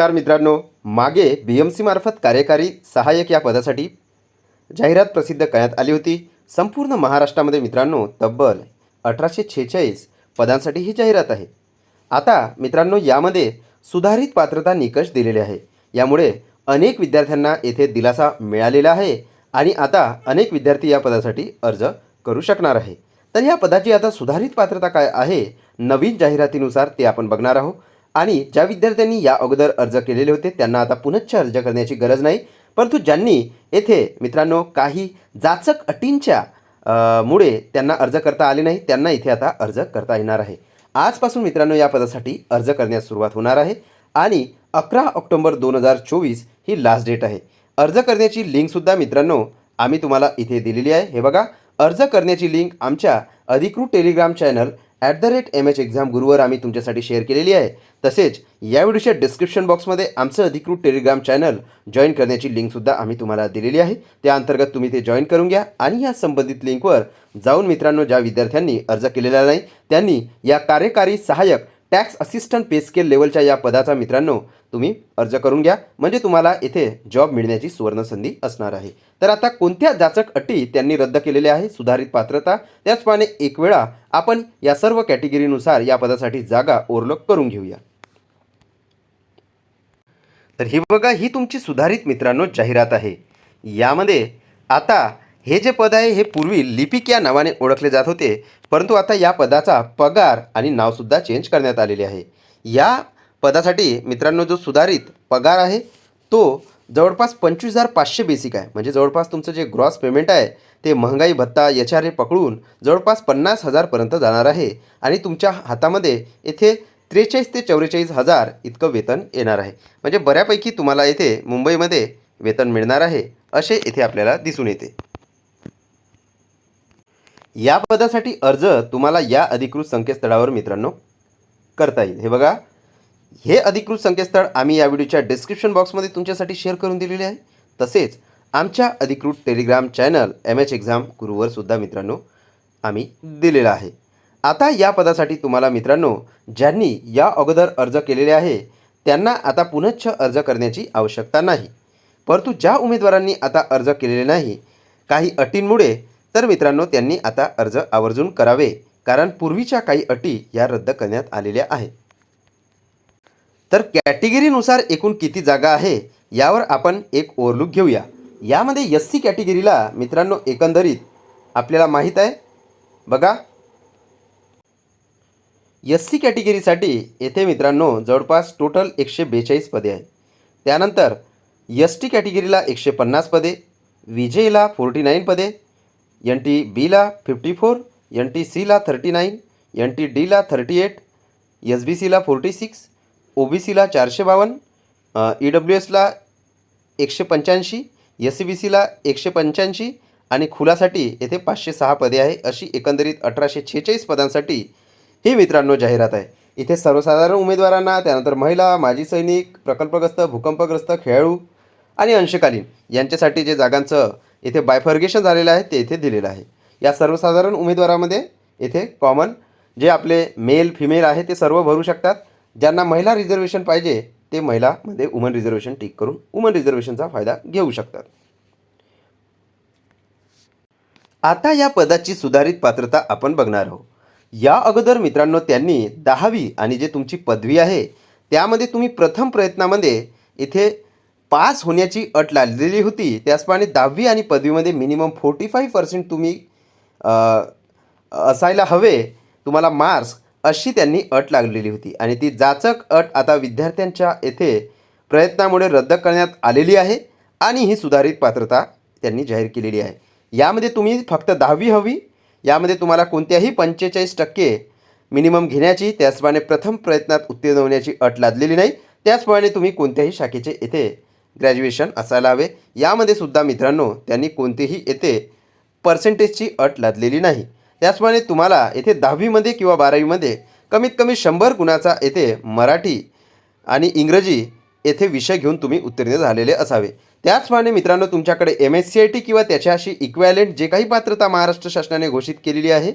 नमस्कार मित्रांनो. मागे बी एम सी मार्फत कार्यकारी सहाय्यक या पदासाठी जाहिरात प्रसिद्ध करण्यात आली होती. संपूर्ण महाराष्ट्रामध्ये मित्रांनो तब्बल अठराशे छेचाळीस पदांसाठी ही जाहिरात आहे. आता मित्रांनो यामध्ये सुधारित पात्रता निकष दिलेले आहे. यामुळे अनेक विद्यार्थ्यांना येथे दिलासा मिळालेला आहे आणि आता अनेक विद्यार्थी या पदासाठी अर्ज करू शकणार आहे. तर या पदाची आता सुधारित पात्रता काय आहे? नवीन जाहिरातीनुसार ते आपण बघणार आहोत. आणि ज्या विद्यार्थ्यांनी या अगोदर अर्ज केलेले होते त्यांना आता पुनश्च अर्ज करण्याची गरज नाही. परंतु ज्यांनी येथे मित्रांनो काही जाचक अटींच्या मुळे त्यांना अर्ज करता आले नाही त्यांना इथे आता अर्ज करता येणार आहे. आजपासून मित्रांनो या पदासाठी अर्ज करण्यास सुरुवात होणार आहे आणि अकरा ऑक्टोबर दोन हजार चोवीस ही लास्ट डेट आहे. अर्ज करण्याची लिंकसुद्धा मित्रांनो आम्ही तुम्हाला इथे दिलेली आहे. हे बघा अर्ज करण्याची लिंक आमच्या अधिकृत telegram channel at the rate M H exam गुरुवर आम्ही तुमच्यासाठी शेअर केलेली आहे. तसेच या व्हिडिओच्या डिस्क्रिप्शन बॉक्समध्ये आमचं अधिकृत टेलिग्राम चॅनल जॉईन करण्याची लिंकसुद्धा आम्ही तुम्हाला दिलेली आहे. त्या अंतर्गत तुम्ही ते जॉईन करून घ्या आणि या संबंधित लिंकवर जाऊन मित्रांनो ज्या विद्यार्थ्यांनी अर्ज केलेला नाही त्यांनी या कार्यकारी सहाय्यक टॅक्स असिस्टंट पे स्केल लेवलच्या या पदाचा मित्रांनो तुम्ही अर्ज करून घ्या. म्हणजे तुम्हाला इथे जॉब मिळण्याची सुवर्णसंधी असणार आहे. तर आता कोणत्या जाचक अटी त्यांनी रद्द केलेल्या आहे सुधारित पात्रता. त्याचप्रमाणे एक वेळा आपण या सर्व कॅटेगरीनुसार या पदासाठी जागा ओव्हरलोक करून घेऊया. तर ही बघा ही तुमची सुधारित मित्रांनो जाहिरात आहे. यामध्ये आता हे जे पद आहे हे पूर्वी लिपिक या नावाने ओळखले जात होते. परंतु आता या पदाचा पगार आणि नावसुद्धा चेंज करण्यात आलेले आहे. या पदासाठी मित्रांनो जो सुधारित पगार आहे तो जवळपास पंचवीस हजार पाचशे बेसिक आहे. म्हणजे जवळपास तुमचं जे ग्रॉस पेमेंट आहे ते महागाई भत्ता एच आर ए पकडून जवळपास पन्नास हजारपर्यंत जाणार आहे. आणि तुमच्या हातामध्ये येथे त्रेचाळीस ते चौवेचाळीस हजार इतकं वेतन येणार आहे. म्हणजे बऱ्यापैकी तुम्हाला येथे मुंबईमध्ये वेतन मिळणार आहे असे येथे आपल्याला दिसून येते. या पदासाठी अर्ज तुम्हाला या अधिकृत संकेतस्थळावर मित्रांनो करता येईल. हे बघा हे अधिकृत संकेतस्थळ आम्ही या व्हिडिओच्या डिस्क्रिप्शन बॉक्समध्ये तुमच्यासाठी शेअर करून दिलेले आहे. तसेच आमच्या अधिकृत telegram channel M H exam गुरुवर सुद्धा मित्रांनो आम्ही दिलेला आहे. आता या पदासाठी तुम्हाला मित्रांनो ज्यांनी या अगोदर अर्ज केलेले आहे त्यांना आता पुनश्च अर्ज करण्याची आवश्यकता नाही. परंतु ज्या उमेदवारांनी आता अर्ज केलेले नाही काही अटींमुळे तर मित्रांनो त्यांनी आता अर्ज आवर्जून करावे कारण पूर्वीच्या काही अटी या रद्द करण्यात आलेल्या आहेत. तर कॅटेगरीनुसार एकूण किती जागा आहे यावर आपण एक ओव्हरलुक घेऊया. यामध्ये एस सी कॅटेगरीला मित्रांनो एकंदरीत आपल्याला माहीत आहे. बघा. एस सी कॅटेगरीसाठी येथे मित्रांनो जवळपास टोटल एकशे बेचाळीस पदे आहेत. त्यानंतर एस टी कॅटेगरीला एकशे पन्नास पदे विजेला फोर्टी नाईन पदे एन टी बीला फिफ्टी फोर एन टी सीला थर्टी नाईन एन टी डीला थर्टी एट एस बी सीला फोर्टी सिक्स ओ बी सीला चारशे बावन्न ई डब्ल्यू एसला एकशे पंच्याऐंशी एस सी बी सीला एकशे पंच्याऐंशी आणि खुलासाठी येथे पाचशे सहा पदे आहे. अशी एकंदरीत अठराशे छेचाळीस पदांसाठी ही मित्रांनो जाहिरात आहे. इथे सर्वसाधारण उमेदवारांना त्यानंतर महिला माजी सैनिक प्रकल्पग्रस्त भूकंपग्रस्त खेळाडू आणि अंशकालीन यांच्यासाठी जे जागांचं येथे बायफर्गेशन झालेलं आहे ते इथे दिलेलं आहे. या सर्वसाधारण उमेदवारामध्ये येथे कॉमन जे आपले मेल फिमेल आहे ते सर्व भरू शकतात. ज्यांना महिला रिझर्वेशन पाहिजे ते महिलामध्ये वुमन रिझर्वेशन टिक करून वुमन रिझर्वेशनचा फायदा घेऊ शकतात. आता या पदाची सुधारित पात्रता आपण बघणार आहोत. या अगोदर मित्रांनो त्यांनी दहावी आणि जे तुमची पदवी आहे त्यामध्ये तुम्ही प्रथम प्रयत्नामध्ये इथे पास होण्याची अट लादलेली होती. त्याचप्रमाणे दहावी आणि पदवीमध्ये मिनिमम फोर्टी फाईव्ह पर्सेंट तुम्ही असायला हवे. तुम्हाला मार्क्स अशी त्यांनी अट लागलेली होती. आणि ती जाचक अट आता विद्यार्थ्यांच्या येथे प्रयत्नामुळे रद्द करण्यात आलेली आहे आणि ही सुधारित पात्रता त्यांनी जाहीर केलेली आहे. यामध्ये तुम्ही फक्त दहावी हवी. यामध्ये तुम्हाला कोणत्याही पंचेचाळीस टक्के मिनिमम घेण्याची त्याचप्रमाणे प्रथम प्रयत्नात उत्तीर्ण होण्याची अट लादलेली नाही. त्याचप्रमाणे तुम्ही कोणत्याही शाखेचे येथे ग्रॅज्युएशन असायला हवे. यामध्ये सुद्धा मित्रांनो त्यांनी कोणतेही येथे पर्सेंटेजची अट लादलेली नाही. त्याचप्रमाणे तुम्हाला येथे दहावीमध्ये किंवा बारावीमध्ये कमीत कमी शंभर गुणाचा येथे मराठी आणि इंग्रजी येथे विषय घेऊन तुम्ही उत्तीर्ण झालेले असावे. त्याचप्रमाणे मित्रांनो तुमच्याकडे M S C I T किंवा त्याच्याशी इक्वॅलेंट जे काही पात्रता महाराष्ट्र शासनाने घोषित केलेली आहे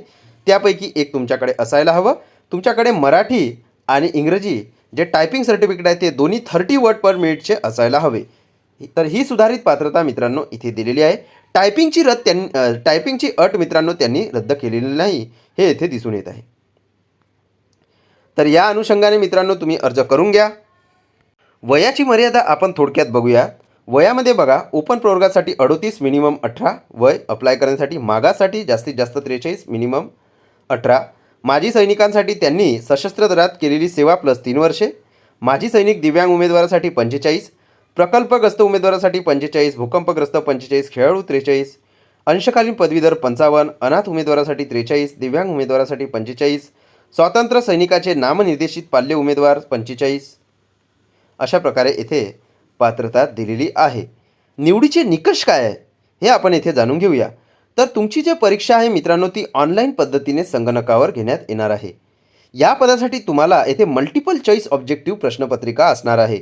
त्यापैकी एक तुमच्याकडे असायला हवं. तुमच्याकडे मराठी आणि इंग्रजी जे टायपिंग सर्टिफिकेट आहे ते दोन्ही थर्टी वर्ड पर मिनिटचे असायला हवे. तर ही सुधारित पात्रता मित्रांनो इथे दिलेली आहे. टायपिंगची रद्द त्यांनी टायपिंगची अट मित्रांनो त्यांनी रद्द केलेली नाही हे येथे दिसून येत आहे. तर या अनुषंगाने मित्रांनो तुम्ही अर्ज करून घ्या. वयाची मर्यादा आपण थोडक्यात बघूया. वयामध्ये बघा ओपन प्रवर्गासाठी अडोतीस मिनिमम अठरा वय अप्लाय करण्यासाठी मागासाठी जास्तीत जास्त त्रेचाळीस मिनिमम अठरा. माजी सैनिकांसाठी त्यांनी सशस्त्र दलात केलेली सेवा प्लस तीन वर्षे. माजी सैनिक दिव्यांग उमेदवारासाठी पंचेचाळीस प्रकल्पग्रस्त उमेदवारासाठी पंचेचाळीस भूकंपग्रस्त पंचेचाळीस खेळाडू त्रेचाळीस अंशकालीन पदवीधर पंचावन्न अनाथ उमेदवारासाठी त्रेचाळीस दिव्यांग उमेदवारासाठी पंचेचाळीस स्वातंत्र्य सैनिकाचे नामनिर्देशित पाल्य उमेदवार पंचेचाळीस. अशा प्रकारे येथे पात्रता दिलेली आहे. निवडीचे निकष काय आहे हे आपण येथे जाणून घेऊया. तर तुमची जी परीक्षा आहे मित्रांनो ती ऑनलाईन पद्धतीने संगणकावर घेण्यात येणार आहे. या पदासाठी तुम्हाला येथे मल्टिपल चॉईस ऑब्जेक्टिव्ह प्रश्नपत्रिका असणार आहे.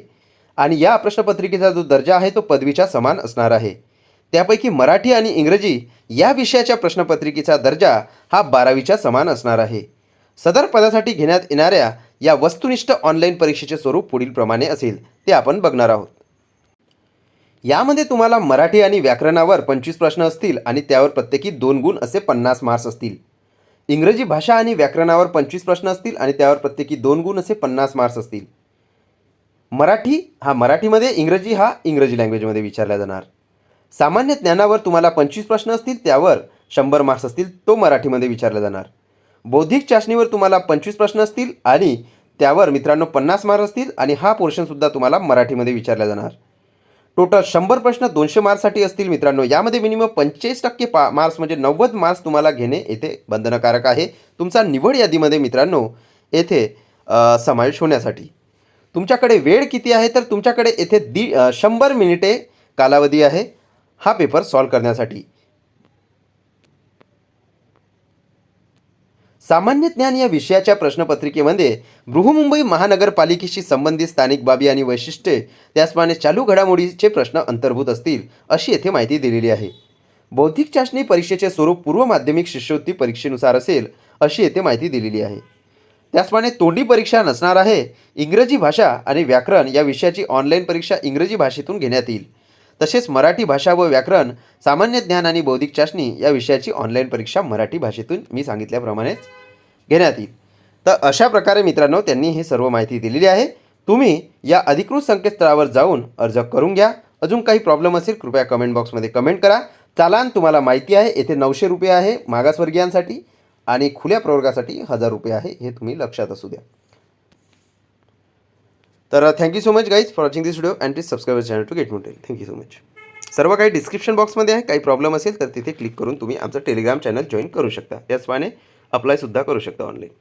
आणि या प्रश्नपत्रिकेचा जो दर्जा आहे तो पदवीच्या समान असणार आहे. त्यापैकी मराठी आणि इंग्रजी या विषयाच्या प्रश्नपत्रिकेचा दर्जा हा बारावीच्या समान असणार आहे. सदर पदासाठी घेण्यात येणाऱ्या या वस्तुनिष्ठ ऑनलाईन परीक्षेचे स्वरूप पुढीलप्रमाणे असेल ते आपण बघणार आहोत. यामध्ये तुम्हाला मराठी आणि व्याकरणावर पंचवीस प्रश्न असतील आणि त्यावर प्रत्येकी दोन गुण असे पन्नास मार्क्स असतील. इंग्रजी भाषा आणि व्याकरणावर पंचवीस प्रश्न असतील आणि त्यावर प्रत्येकी दोन गुण असे पन्नास मार्क्स असतील. मराठी हा मराठीमध्ये इंग्रजी हा इंग्रजी लँग्वेजमध्ये विचारला जाणार. सामान्य ज्ञानावर तुम्हाला पंचवीस प्रश्न असतील त्यावर शंभर मार्क्स असतील तो मराठीमध्ये विचारला जाणार. बौद्धिक चाचणीवर तुम्हाला पंचवीस प्रश्न असतील आणि त्यावर मित्रांनो पन्नास मार्क्स असतील आणि हा पोर्शनसुद्धा तुम्हाला मराठीमध्ये विचारला जाणार. टोटल शंभर प्रश्न दोनशे मार्क्ससाठी असतील मित्रांनो यामध्ये मिनिमम पंचेचाळीस टक्के पा मार्क्स म्हणजे नव्वद मार्क्स तुम्हाला घेणे येथे बंधनकारक आहे. तुमचा निवड यादीमध्ये मित्रांनो येथे समावेश होण्यासाठी. तुमच्याकडे वेळ किती आहे? तर तुमच्याकडे येथे दी शंभर मिनिटे कालावधी आहे. हा पेपर सॉल्व करण्यासाठी. सामान्य ज्ञान या विषयाच्या प्रश्नपत्रिकेमध्ये बृहमुंबई महानगरपालिकेशी संबंधित स्थानिक बाबी आणि वैशिष्ट्ये त्याचप्रमाणे चालू घडामोडीचे प्रश्न अंतर्भूत असतील अशी येथे माहिती दिलेली आहे. बौद्धिक चाचणी परीक्षेचे स्वरूप पूर्व माध्यमिक शिष्यवृत्ती परीक्षेनुसार असेल अशी येथे माहिती दिलेली आहे. त्याचप्रमाणे तोंडी परीक्षा नसणार आहे. इंग्रजी भाषा आणि व्याकरण या विषयाची ऑनलाईन परीक्षा इंग्रजी भाषेतून घेण्यात येईल. तसेच मराठी भाषा व व्याकरण सामान्य ज्ञान आणि बौद्धिक चाचणी या विषयाची ऑनलाईन परीक्षा मराठी भाषेतून मी सांगितल्याप्रमाणेच घेण्यात येईल. तर अशा प्रकारे मित्रांनो त्यांनी ही सर्व माहिती दिलेली आहे. तुम्ही या अधिकृत संकेतस्थळावर जाऊन अर्ज करून घ्या. अजून काही प्रॉब्लेम असेल कृपया कमेंट बॉक्समध्ये कमेंट करा. चालान तुम्हाला माहिती आहे येथे नऊशे रुपये आहे मागासवर्गीयांसाठी. आणि खुल्या प्रवर्गासाठी हजार रुपये आहे हे तुम्ही लक्षात असू द्या. तर thank you so much guys for watching this video and please subscribe channel to get motel thank you so much सर्व काही डिस्क्रिप्शन बॉक्समध्ये आहे. काही प्रॉब्लेम असेल तर तिथे क्लिक करून तुम्ही आमचं टेलिग्राम चॅनल जॉईन करू शकता. त्याचप्रमाणे अप्लायसुद्धा करू शकता ऑनलाईन